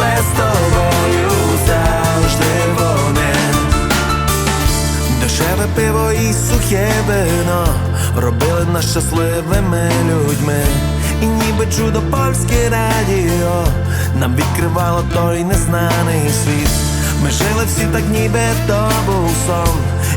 Добре з тобою завжди вони. Дешеве пиво і сухе вино робили нас щасливими людьми. І ніби чудо польське радіо нам відкривало той незнаний світ. Ми жили всі так, ніби то був сон,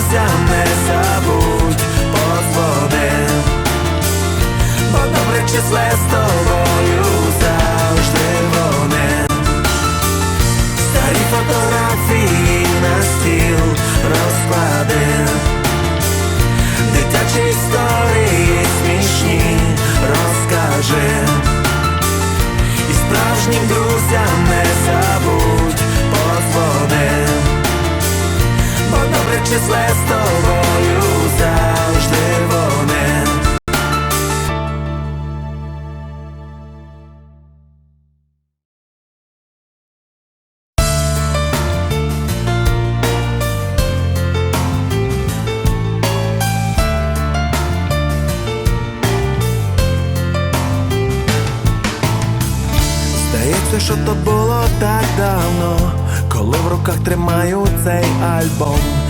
Справжнім не забудь позвони, Бо добре числе з числе з тобою завжди вони. Здається, що то було так давно, коли в руках тримаю цей альбом.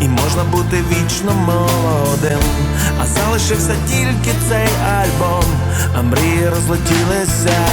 і можна бути вічно молодим. А залишився тільки цей альбом, а мрії розлетілися.